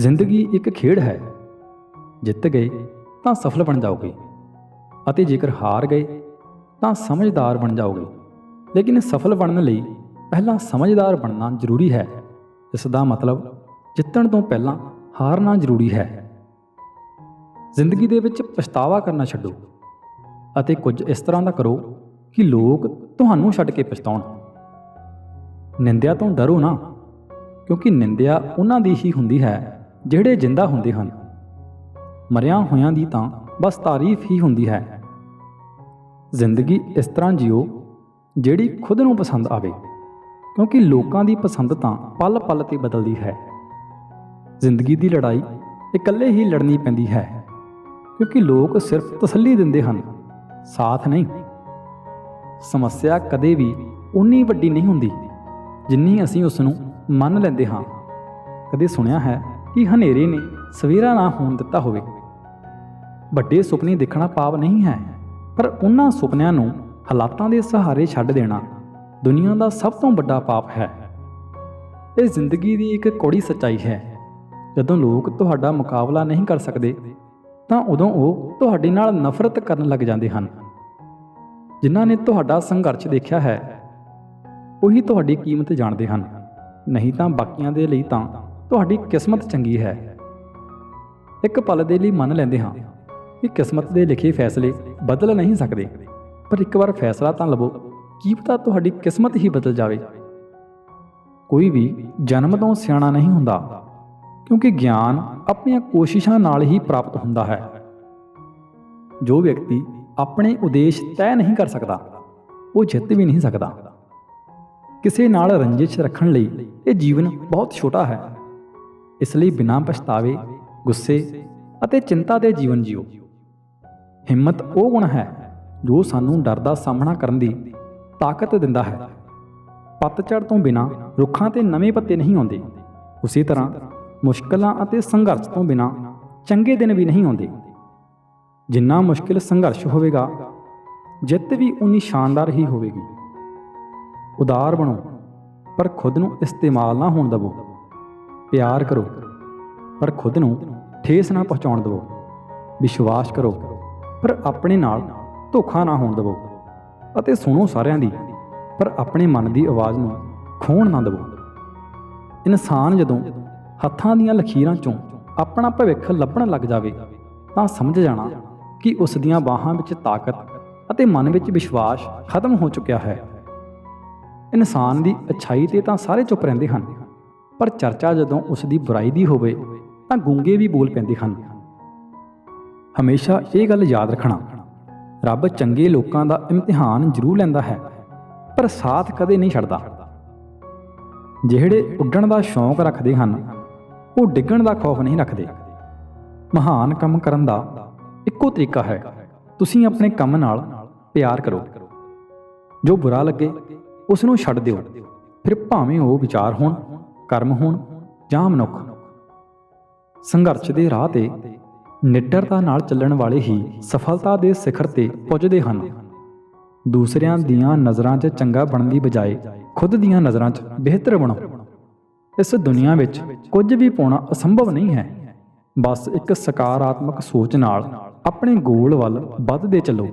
ਜ਼ਿੰਦਗੀ ਇੱਕ ਖੇਡ ਹੈ। ਜਿੱਤ ਗਏ ਤਾਂ ਸਫਲ ਬਣ ਜਾਓਗੇ ਅਤੇ ਜੇਕਰ ਹਾਰ ਗਏ ਤਾਂ ਸਮਝਦਾਰ ਬਣ ਜਾਓਗੇ। ਲੇਕਿਨ ਸਫਲ ਬਣਨ ਲਈ ਪਹਿਲਾਂ ਸਮਝਦਾਰ ਬਣਨਾ ਜ਼ਰੂਰੀ ਹੈ। ਇਸ ਦਾ ਮਤਲਬ ਜਿੱਤਣ ਤੋਂ ਪਹਿਲਾਂ ਹਾਰਨਾ ਜ਼ਰੂਰੀ ਹੈ। ਜ਼ਿੰਦਗੀ ਦੇ ਵਿੱਚ ਪਛਤਾਵਾ ਕਰਨਾ ਛੱਡੋ ਅਤੇ ਕੁਝ ਇਸ ਤਰ੍ਹਾਂ ਦਾ ਕਰੋ ਕਿ ਲੋਕ ਤੁਹਾਨੂੰ ਛੱਡ ਕੇ ਪਛਤਾਉਣ। ਨਿੰਦਿਆ ਤੋਂ ਡਰੋ ਨਾ, ਕਿਉਂਕਿ ਨਿੰਦਿਆ ਉਹਨਾਂ ਦੀ ਹੀ ਹੁੰਦੀ ਹੈ ਜਿਹੜੇ ਜਿੰਦਾ ਹੁੰਦੇ ਹਨ। ਮਰਿਆਂ ਹੋਇਆਂ ਦੀ ਤਾਂ ਬਸ ਤਾਰੀਫ ਹੀ ਹੁੰਦੀ ਹੈ। ਜ਼ਿੰਦਗੀ ਇਸ ਤਰ੍ਹਾਂ ਜਿਓ, ਜਿਹੜੀ ਖੁਦ ਨੂੰ ਪਸੰਦ ਆਵੇ, ਕਿਉਂਕਿ ਲੋਕਾਂ ਦੀ ਪਸੰਦ ਤਾਂ ਪਲ-ਪਲ ਤੇ ਬਦਲਦੀ ਹੈ। ਜ਼ਿੰਦਗੀ ਦੀ ਲੜਾਈ ਇਕੱਲੇ ਹੀ ਲੜਨੀ ਪੈਂਦੀ ਹੈ, ਕਿਉਂਕਿ ਲੋਕ ਸਿਰਫ ਤਸੱਲੀ ਦਿੰਦੇ ਹਨ, ਸਾਥ ਨਹੀਂ। ਸਮੱਸਿਆ ਕਦੇ ਵੀ ਉਨੀ ਵੱਡੀ ਨਹੀਂ ਹੁੰਦੀ, ਜਿੰਨੀ ਅਸੀਂ ਉਸ ਨੂੰ ਮੰਨ ਲੈਂਦੇ ਹਾਂ। ਕਦੇ ਸੁਣਿਆ ਹੈ ਕਿ ਹਨੇਰੇ ਨੇ ਸਵੇਰਾ ਨਾ ਹੋਣ ਦਿੱਤਾ ਹੋਵੇ। ਵੱਡੇ ਸੁਪਨੇ ਦੇਖਣਾ ਪਾਪ ਨਹੀਂ ਹੈ, ਪਰ ਉਹਨਾਂ ਸੁਪਨਿਆਂ ਨੂੰ ਹਾਲਾਤਾਂ ਦੇ ਸਹਾਰੇ ਛੱਡ ਦੇਣਾ ਦੁਨੀਆ ਦਾ ਸਭ ਤੋਂ ਵੱਡਾ ਪਾਪ ਹੈ। ਇਹ ਜ਼ਿੰਦਗੀ ਦੀ ਇੱਕ ਕੋੜੀ ਸੱਚਾਈ ਹੈ। ਜਦੋਂ ਲੋਕ ਤੁਹਾਡਾ ਮੁਕਾਬਲਾ ਨਹੀਂ ਕਰ ਸਕਦੇ, ਤਾਂ ਉਦੋਂ ਉਹ ਤੁਹਾਡੇ ਨਾਲ ਨਫ਼ਰਤ ਕਰਨ ਲੱਗ ਜਾਂਦੇ ਹਨ। ਜਿਨ੍ਹਾਂ ਨੇ ਤੁਹਾਡਾ ਸੰਘਰਸ਼ ਦੇਖਿਆ ਹੈ, ਉਹੀ ਤੁਹਾਡੀ ਕੀਮਤ ਜਾਣਦੇ ਹਨ। ਨਹੀਂ ਤਾਂ ਬਾਕੀਆਂ ਦੇ ਲਈ ਤਾਂ ਤੁਹਾਡੀ ਕਿਸਮਤ ਚੰਗੀ ਹੈ। ਇੱਕ ਪਲ ਦੇ ਲਈ ਮੰਨ ਲੈਂਦੇ ਹਾਂ ਕਿ ਕਿਸਮਤ ਦੇ ਲਿਖੇ ਫੈਸਲੇ ਬਦਲ ਨਹੀਂ ਸਕਦੇ। ਪਰ ਇੱਕ ਵਾਰ ਫੈਸਲਾ ਤਾਂ ਲਵੋ ਕੀ ਪਤਾ ਤੁਹਾਡੀ ਕਿਸਮਤ ਹੀ ਬਦਲ ਜਾਵੇ। ਕੋਈ ਵੀ ਜਨਮ ਤੋਂ ਸਿਆਣਾ ਨਹੀਂ ਹੁੰਦਾ, ਕਿਉਂਕਿ ਗਿਆਨ ਆਪਣੀਆਂ ਕੋਸ਼ਿਸ਼ਾਂ ਨਾਲ ਹੀ ਪ੍ਰਾਪਤ ਹੁੰਦਾ ਹੈ। ਜੋ ਵਿਅਕਤੀ ਆਪਣੇ ਉਦੇਸ਼ ਤੈਅ ਨਹੀਂ ਕਰ ਸਕਦਾ, ਉਹ ਜਿੱਤ ਵੀ ਨਹੀਂ ਸਕਦਾ। ਕਿਸੇ ਨਾਲ ਰੰਜਿਸ਼ ਰੱਖਣ ਲਈ ਇਹ ਜੀਵਨ ਬਹੁਤ ਛੋਟਾ ਹੈ। ਇਸ ਲਈ ਬਿਨਾਂ ਪਛਤਾਵੇ, ਗੁੱਸੇ ਅਤੇ ਚਿੰਤਾ ਦੇ ਜੀਵਨ ਜਿਓ। ਹਿੰਮਤ ਉਹ ਗੁਣ ਹੈ ਜੋ ਸਾਨੂੰ ਡਰ ਦਾ ਸਾਹਮਣਾ ਕਰਨ ਦੀ ਤਾਕਤ ਦਿੰਦਾ ਹੈ। ਪਤਝੜ ਤੋਂ ਬਿਨਾਂ ਰੁੱਖਾਂ ਤੇ ਨਵੇਂ ਪੱਤੇ ਨਹੀਂ ਆਉਂਦੇ। ਉਸੇ ਤਰ੍ਹਾਂ ਮੁਸ਼ਕਲਾਂ ਅਤੇ ਸੰਘਰਸ਼ ਤੋਂ ਬਿਨਾਂ ਚੰਗੇ ਦਿਨ ਵੀ ਨਹੀਂ ਆਉਂਦੇ। ਜਿੰਨਾ ਮੁਸ਼ਕਿਲ ਸੰਘਰਸ਼ ਹੋਵੇਗਾ, ਜਿੱਤ ਵੀ ਉਨੀ ਸ਼ਾਨਦਾਰ ਹੀ ਹੋਵੇਗੀ। ਉਦਾਰ ਬਣੋ, ਪਰ ਖੁਦ ਨੂੰ ਇਸਤੇਮਾਲ ਨਾ ਹੋਣ ਦਿਵੋ। ਪਿਆਰ ਕਰੋ, ਪਰ ਖੁਦ ਨੂੰ ਠੇਸ ਨਾ ਪਹੁੰਚਾਉਣ ਦਿਵੋ। ਵਿਸ਼ਵਾਸ ਕਰੋ, ਪਰ ਆਪਣੇ ਨਾਲ ਧੋਖਾ ਨਾ ਹੋਣ ਦਿਵੋ। ਅਤੇ ਸੁਣੋ ਸਾਰਿਆਂ ਦੀ, ਪਰ ਆਪਣੇ ਮਨ ਦੀ ਆਵਾਜ਼ ਨੂੰ ਖੋਣ ਨਾ ਦਿਵੋ। ਇਨਸਾਨ ਜਦੋਂ ਹੱਥਾਂ ਦੀਆਂ ਲਖੀਰਾਂ ਚੋਂ ਆਪਣਾ ਭਵਿੱਖ ਲੱਭਣ ਲੱਗ ਜਾਵੇ, ਤਾਂ ਸਮਝ ਜਾਣਾ ਕਿ ਉਸ ਦੀਆਂ ਬਾਹਾਂ ਵਿੱਚ ਤਾਕਤ ਅਤੇ ਮਨ ਵਿੱਚ ਵਿਸ਼ਵਾਸ ਖਤਮ ਹੋ ਚੁੱਕਿਆ ਹੈ। ਇਨਸਾਨ ਦੀ ਅਛਾਈ ਤੇ ਤਾਂ ਸਾਰੇ ਚੁੱਪ ਰਹਿੰਦੇ ਹਨ ਪਰ ਚਰਚਾ ਜਦੋਂ ਉਸ ਦੀ ਬੁਰਾਈ ਦੀ ਹੋਵੇ, ਤਾਂ ਗੂੰਗੇ ਵੀ ਬੋਲ ਪੈਂਦੇ ਹਨ। ਹਮੇਸ਼ਾ ਇਹ ਗੱਲ ਯਾਦ ਰੱਖਣਾ, ਰੱਬ ਚੰਗੇ ਲੋਕਾਂ ਦਾ ਇਮਤਿਹਾਨ ਜ਼ਰੂਰ ਲੈਂਦਾ ਹੈ, ਪਰ ਸਾਥ ਕਦੇ ਨਹੀਂ ਛੱਡਦਾ। ਜਿਹੜੇ ਉੱਡਣ ਦਾ ਸ਼ੌਂਕ ਰੱਖਦੇ ਹਨ, ਉਹ ਡਿੱਗਣ ਦਾ ਖੌਫ ਨਹੀਂ ਰੱਖਦੇ। ਮਹਾਨ ਕੰਮ ਕਰਨ ਦਾ ਇੱਕੋ ਤਰੀਕਾ ਹੈ, ਤੁਸੀਂ ਆਪਣੇ ਕੰਮ ਨਾਲ ਪਿਆਰ ਕਰੋ। ਜੋ ਬੁਰਾ ਲੱਗੇ ਉਸ ਨੂੰ ਛੱਡ ਦਿਓ, ਫਿਰ ਭਾਵੇਂ ਉਹ ਵਿਚਾਰ ਹੋਣ। ਕਰਮ ਹੋਣ ਜਾਂ ਮਨੁੱਖ? ਸੰਘਰਸ਼ ਦੇ ਰਾਹ ਤੇ ਨਿੱਡਰਤਾ ਨਾਲ ਚੱਲਣ ਵਾਲੇ ਹੀ ਸਫਲਤਾ ਦੇ ਸਿਖਰ ਤੇ ਪੁੱਜਦੇ ਹਨ। ਦੂਸਰਿਆਂ ਦੀਆਂ ਨਜ਼ਰਾਂ 'ਚ ਚੰਗਾ ਬਣਨ ਦੀ ਬਜਾਏ ਖੁਦ ਦੀਆਂ ਨਜ਼ਰਾਂ 'ਚ ਬਿਹਤਰ ਬਣੋ। ਇਸ ਦੁਨੀਆ ਵਿੱਚ ਕੁਝ ਵੀ ਪਾਉਣਾ ਅਸੰਭਵ ਨਹੀਂ ਹੈ। ਬਸ ਇੱਕ ਸਕਾਰਾਤਮਕ ਸੋਚ ਨਾਲ ਆਪਣੇ ਗੋਲ ਵੱਲ ਵੱਧਦੇ ਚੱਲੋ।